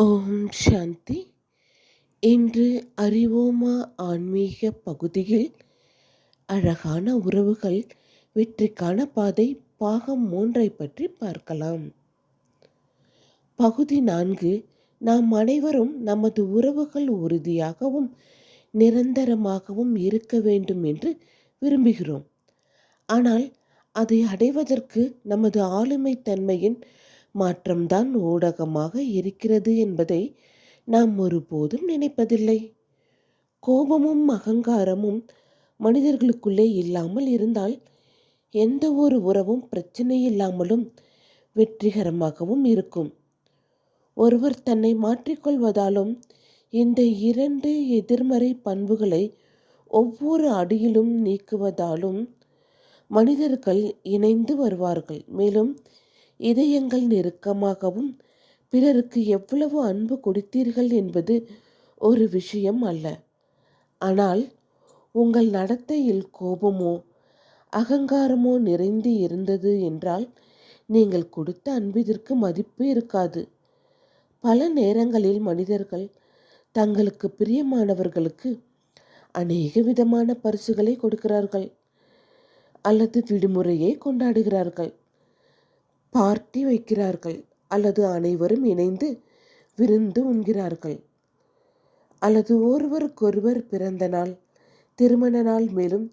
ஓம் சாந்தி. இன்று அறிவோமா ஆன்மீக பகுதியில் அழகான உறவுகள் வெற்றிக்கான பாதை பாகம் மூன்றை பற்றி பார்க்கலாம். பகுதி நான்கு நாம் அனைவரும் நமது உறவுகள் உறுதியாகவும் நிரந்தரமாகவும் இருக்க வேண்டும் என்று விரும்புகிறோம். ஆனால் அதை அடைவதற்கு நமது ஆளுமை தன்மையின் மாற்றம்தான் ஊடகமாக இருக்கிறது என்பதை நாம் ஒருபோதும் நினைப்பதில்லை. கோபமும் அகங்காரமும் மனிதர்களுக்குள்ளே இல்லாமல் இருந்தால் எந்த ஒரு உறவும் பிரச்சனை இல்லாமலும் வெற்றிகரமாகவும் இருக்கும். ஒருவர் தன்னை மாற்றிக்கொள்வதாலும் இந்த இரண்டு எதிர்மறை பண்புகளை ஒவ்வொரு அடியிலும் நீக்குவதாலும் மனிதர்கள் இணைந்து வருவார்கள். மேலும் இதயங்கள் நெருக்கமாகவும் பிறருக்கு எவ்வளவு அன்பு கொடுத்தீர்கள் என்பது ஒரு விஷயம் அல்ல. ஆனால் உங்கள் நடத்தையில் கோபமோ அகங்காரமோ நிறைந்து இருந்தது என்றால் நீங்கள் கொடுத்த அன்பிற்கு மதிப்பு இருக்காது. பல நேரங்களில் மனிதர்கள் தங்களுக்கு பிரியமானவர்களுக்கு அநேக விதமான பரிசுகளை கொடுக்கிறார்கள் அல்லது விடுமுறையை கொண்டாடுகிறார்கள். பார்ட்டி வைக்கிறார்கள் அல்லது அனைவரும் இணைந்து விருந்து உண்கிறார்கள். அல்லது ஒருவருக்கொருவர் பிறந்த நாள் திருமண நாள் மேலும்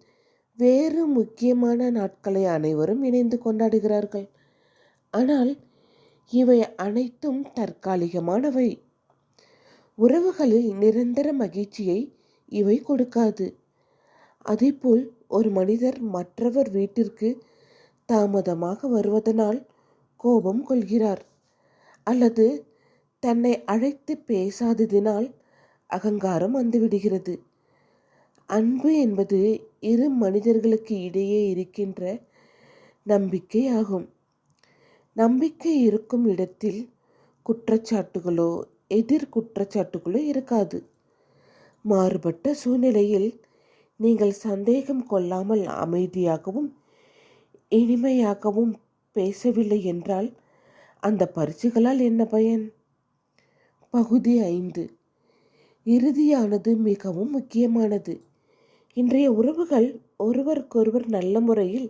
வேறு முக்கியமான நாட்களை அனைவரும் இணைந்து கொண்டாடுகிறார்கள். ஆனால் இவை அனைத்தும் தற்காலிகமானவை. உறவுகளில் நிரந்தர மகிழ்ச்சியை இவை கொடுக்காது. அதேபோல் ஒரு மனிதர் மற்றவர் வீட்டிற்கு தாமதமாக வருவதனால் கோபம் கொள்கிறார். அல்லது தன்னை அழைத்து பேசாததினால் அகங்காரம் வந்துவிடுகிறது. அன்பு என்பது இரு மனிதர்களுக்கு இடையே இருக்கின்ற நம்பிக்கை ஆகும் நம்பிக்கை இருக்கும் இடத்தில் குற்றச்சாட்டுகளோ எதிர் குற்றச்சாட்டுகளோ இருக்காது. மாறுபட்ட சூழ்நிலையில் நீங்கள் சந்தேகம் கொள்ளாமல் அமைதியாகவும் இனிமையாகவும் பேசவில்லை என்றால் அந்த பரிசுகளால் என்ன பயன்? பகுதி ஐந்து. இறுதியானது மிகவும் முக்கியமானது. இன்றைய உறவுகள் ஒருவருக்கொருவர் நல்ல முறையில்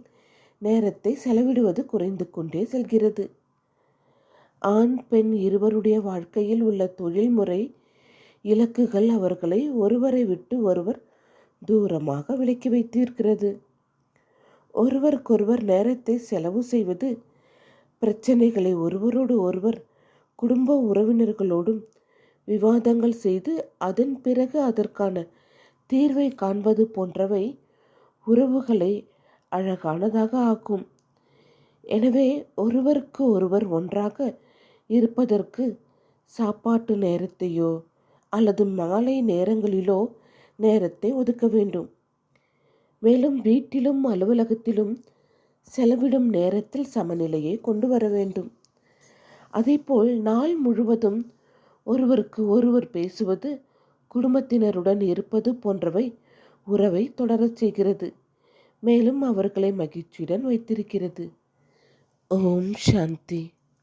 நேரத்தை செலவிடுவது குறைந்து கொண்டே செல்கிறது. ஆண் பெண் இருவருடைய வாழ்க்கையில் உள்ள தொழில்முறை இலக்குகள் அவர்களை ஒருவரை விட்டு ஒருவர் தூரமாக விலக்கி வைத்திருக்கிறது. ஒருவருக்கொருவர் நேரத்தை செலவு செய்வது பிரச்சனைகளை ஒருவரோடு ஒருவர் குடும்ப உறவினர்களோடும் விவாதங்கள் செய்து அதன் பிறகு அதற்கான தீர்வை காண்பது போன்றவை உறவுகளை அழகானதாக ஆக்கும். எனவே ஒருவருக்கு ஒருவர் ஒன்றாக இருப்பதற்கு சாப்பாட்டு நேரத்தையோ அல்லது மாலை நேரங்களிலோ நேரத்தை ஒதுக்க வேண்டும். மேலும் வீட்டிலும் அலுவலகத்திலும் செலவிடும் நேரத்தில் சமநிலையை கொண்டு வர வேண்டும். அதேபோல் நாள் முழுவதும் ஒருவருக்கு ஒருவர் பேசுவது குடும்பத்தினருடன் இருப்பது போன்றவை உறவை தொடரச் செய்கிறது. மேலும் அவர்களை மகிழ்ச்சியுடன் வைத்திருக்கிறது. ஓம் சாந்தி.